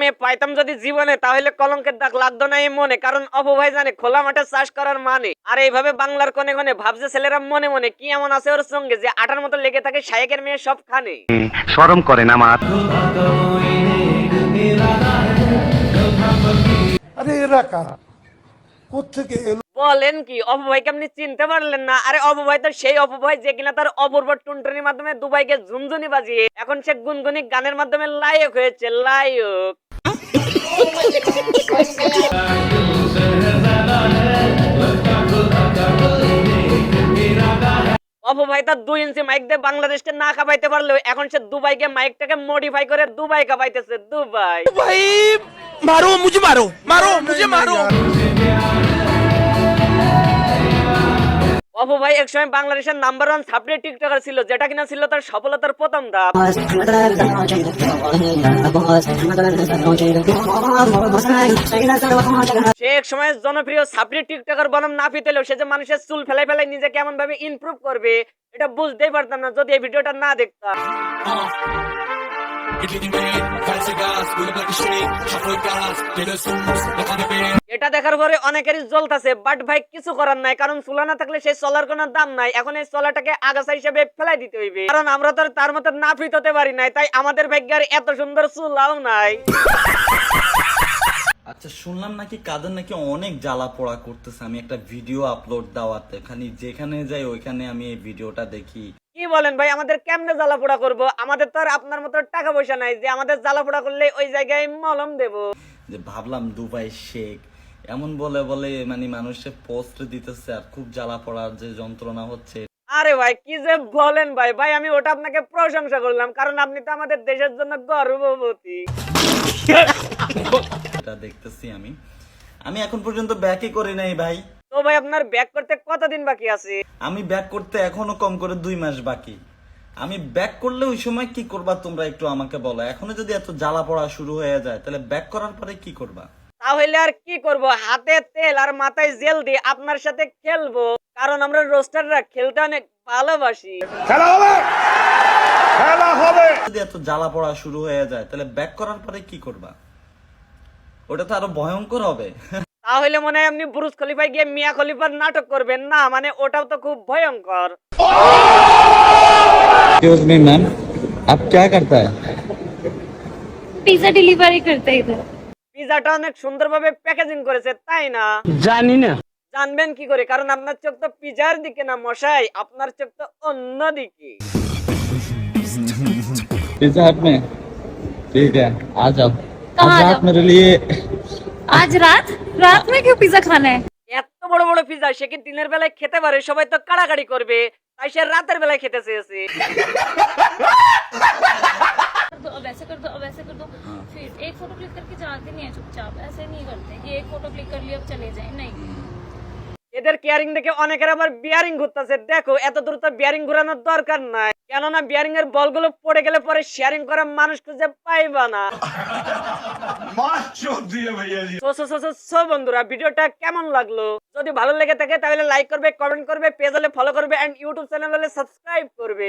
মেয়ে পাইতাম যদি জীবনে তাহলে কলঙ্কের দাগ লাগতো না এই মনে কারণ অপু ভাই জানে খোলা মাঠে চাষ করার মানে। আর এইভাবে বাংলার কোনে কোনে ভাবছে ছেলেরা মনে মনে কি এমন আছে ওর সঙ্গে যে আটার মতো লেগে থাকে শায়েকের মেয়ে সব খানে। শরম করেন আমার আরে এরা কারা? কোথেকে এলো? বলেন কি অপু ভাইকে আপনি চিনতে পারলেন না? আরে অপু ভাই তো সেই অপু ভাই যে কিনা তার অপূর্ব টুনটুনির মাধ্যমে দুবাইকে ঝুনঝুনি বাজিয়ে এখন সে গুনগুনি গানের মাধ্যমে লায়ক হয়েছে লায়ক। অপভাই তার দুই ইঞ্চি মাইক দিয়ে বাংলাদেশকে না কাঁপাইতে পারলেও এখন সে দুবাইকে মাইকটাকে মডিফাই করে দুবাই কাঁপাইতেছে, দুবাই। মারো মুঝে মারো মারো মুঝে মারো। অপু ভাই একসময় বাংলাদেশের নাম্বার ওয়ান সাবরে টিকটকার ছিল, যেটা কিনা ছিল তার সফলতার প্রথম ধাপ। সে এক সময় জনপ্রিয় সাবরি টিকটকার বনাম না পেতেলেও সে যে মানুষের চুল ফেলাই ফেলাই নিজেকে কেমন ভাবে ইমপ্রুভ করবে, এটা বুঝতেই পারতাম না যদি এই ভিডিওটা না দেখতাম। এটা দেখার পরে অনেকেরই জ্বলতাছে বাট ভাই কিছু করার নাই, কারণ চুলা না থাকলে সেই চলার কোনো দাম নাই। এখন এই চলাটাকে আগাছা হিসেবে ফেলাই দিতে হইবে। কারণ আমরা তো তার মতো নাফিত হতে পারি নাই, তাই আমাদের ভাগ্যের এত সুন্দর চুলাও নাই। আচ্ছা শুনলাম নাকি কাদের নাকি অনেক জ্বালা পোড়া করতেছে। আমি একটা ভিডিও আপলোড দেওয়াতে, খালি যেখানে যাই ওইখানে আমি এই ভিডিওটা দেখি। কি বলেন ভাই? আমাদের কেমনে জ্বালাপোড়া করব? আমাদের তো আর আপনার মতো টাকা পয়সা নাই যে আমাদের জ্বালাপোড়া করলে ওই জায়গায় মলম দেব। যে ভাবলাম দুবাই শেখ এমন বলে বলে মানে মানুষের পোস্ট দিতেছে আর খুব জ্বালা পড়ার যে যন্ত্রণা হচ্ছে। আরে ভাই কি যে বলেন ভাই? ভাই আমি ওটা আপনাকে প্রশংসা করলাম কারণ আপনি তো আমাদের দেশের জন্য গর্ভবতী। এটা দেখতেছি আমি। আমি এখন পর্যন্ত ব্যাকই করি নাই ভাই। ভাই আপনার ব্যাক করতে কতদিন বাকি আছে? আমি ব্যাক করতে এখনও কম করে দুই মাস বাকি। আমি ব্যাক করলে ওই সময় কি করবা তোমরা একটু আমাকে বলো? এখনও যদি এত জ্বালা পড়া শুরু হয়ে যায় তাহলে ব্যাক করার পরে কি করবা? তাহলে আর কি করব? হাতে তেল আর মাথায় জেল দিয়ে আপনার সাথে খেলব। কারণ আমরা রোস্টাররা খেলতে অনেক ভালোবাসি। খেলা হবে! খেলা হবে! যদি এত জ্বালা পড়া শুরু হয়ে যায় তাহলে ব্যাক করার পরে কি করবা? ওটা তো আরও ভয়ঙ্কর হবে। তাহলে মনে হয় আপনি বুরুজ খলিফায় গিয়ে মিয়া খলিফার নাটক করবেন না মানে ওটাও তো খুব ভয়ঙ্কর एक्सक्यूज मी मैम आप क्या करता है पिज्जा डिलीवरी करते हैं इधर পিজাটা অনেক সুন্দরভাবে প্যাকেজিং করেছে তাই না জানি না জানবেন কি করে কারণ আপনার চোখ তো পিজার দিকে না মশাই আপনার চোখ তো অন্য দিকে पिज्जा हट में ठीक है आ जाओ कहाँ आ आज रात जाओ? मेरे लिए आज रात रात में क्यों पिज्जा खाना है এত বড় বড় পিজা সে কি দিনের বেলায় খেতে পারে সবাই তো কাড়াকাড়ি করবে তাই সে রাতের বেলায় খেতে চেয়েছে कर दो अब ऐसे कर दो अब ऐसे कर दो फिर एक फोटो क्लिक करके जाते नहीं है चुपचाप ऐसे नहीं करते कि एक फोटो क्लिक कर लिया अब चले जाए नहीं এদের কেয়ারিং দেখে অনেকের আবার বিয়ারিং ঘুরতেছে। দেখো এত দ্রুত বিয়ারিং ঘুরানোর দরকার নাই। কেননা বিয়ারিং এর বলগুলো পড়ে গেলে পরে শেয়ারিং করার মানুষ খুঁজে পাইবা না। so, বন্ধুরা ভিডিওটা কেমন লাগল? যদি ভালো লেগে থাকে তাহলে লাইক করবে কমেন্ট করবে পেজ হলে ফলো করবে এন্ড ইউটিউব চ্যানেল হলে সাবস্ক্রাইব করবে।